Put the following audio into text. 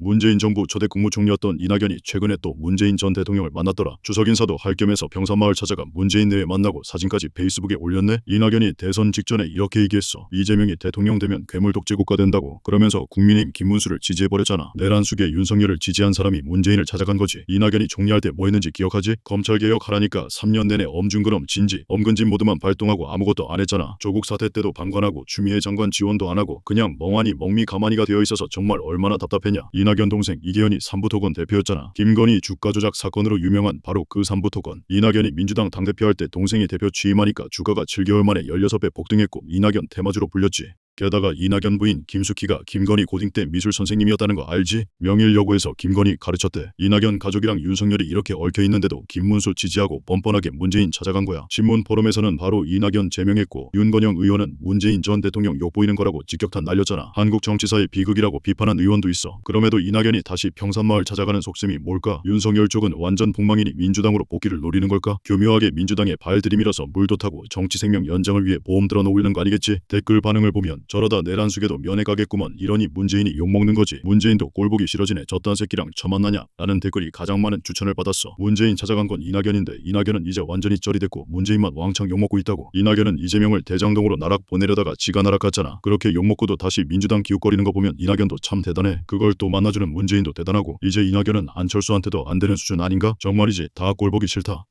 문재인 정부 초대 국무총리였던 이낙연이 최근에 또 문재인 전 대통령을 만났더라. 추석 인사도 할 겸해서 평산마을 찾아가 문재인 내외 만나고 사진까지 페이스북에 올렸네. 이낙연이 대선 직전에 이렇게 얘기했어. 이재명이 대통령 되면 괴물 독재 국가 된다고. 그러면서 국민의힘 김문수를 지지해버렸잖아. 내란 속에 윤석열을 지지한 사람이 문재인을 찾아간 거지. 이낙연이 총리할 때 뭐 했는지 기억하지? 검찰 개혁 하라니까 3년 내내 엄중근엄 진지, 엄근진 모드만 발동하고 아무것도 안 했잖아. 조국 사태 때도 방관하고 추미애 장관 지원도 안 하고 그냥 멍하니 멍미 가만히가 되어 있어서 정말 얼마나 답답했냐. 이 낙연 동생 이계현이 삼부토건 대표였잖아. 김건희 주가 조작 사건으로 유명한 바로 그 삼부토건. 이낙연이 민주당 당대표 할 때 동생이 대표 취임하니까 주가가 7개월 만에 16배 폭등했고 이낙연 테마주로 불렸지. 게다가 이낙연 부인 김숙희가 김건희 고딩 때 미술 선생님이었다는 거 알지? 명일여고에서 김건희 가르쳤대. 이낙연 가족이랑 윤석열이 이렇게 얽혀 있는데도 김문수 지지하고 뻔뻔하게 문재인 찾아간 거야. 신문 포럼에서는 바로 이낙연 제명했고 윤건영 의원은 문재인 전 대통령 욕보이는 거라고 직격탄 날렸잖아. 한국 정치사의 비극이라고 비판한 의원도 있어. 그럼에도 이낙연이 다시 평산마을 찾아가는 속셈이 뭘까? 윤석열 쪽은 완전 폭망이니 민주당으로 복귀를 노리는 걸까? 교묘하게 민주당에 발 들이밀어서 물도 타고 정치 생명 연장을 위해 보험 들어 놓으려는 거 아니겠지? 댓글 반응을 보면 저러다 내란 숙에도 면회 가겠구먼 이러니 문재인이 욕먹는 거지. 문재인도 꼴보기 싫어지네 저딴 새끼랑 처만나냐? 라는 댓글이 가장 많은 추천을 받았어. 문재인 찾아간 건 이낙연인데 이낙연은 이제 완전히 쩔이 됐고 문재인만 왕창 욕먹고 있다고. 이낙연은 이재명을 대장동으로 나락 보내려다가 지가 나락 갔잖아. 그렇게 욕먹고도 다시 민주당 기웃거리는 거 보면 이낙연도 참 대단해. 그걸 또 만나주는 문재인도 대단하고 이제 이낙연은 안철수한테도 안 되는 수준 아닌가? 정말이지 다 꼴보기 싫다.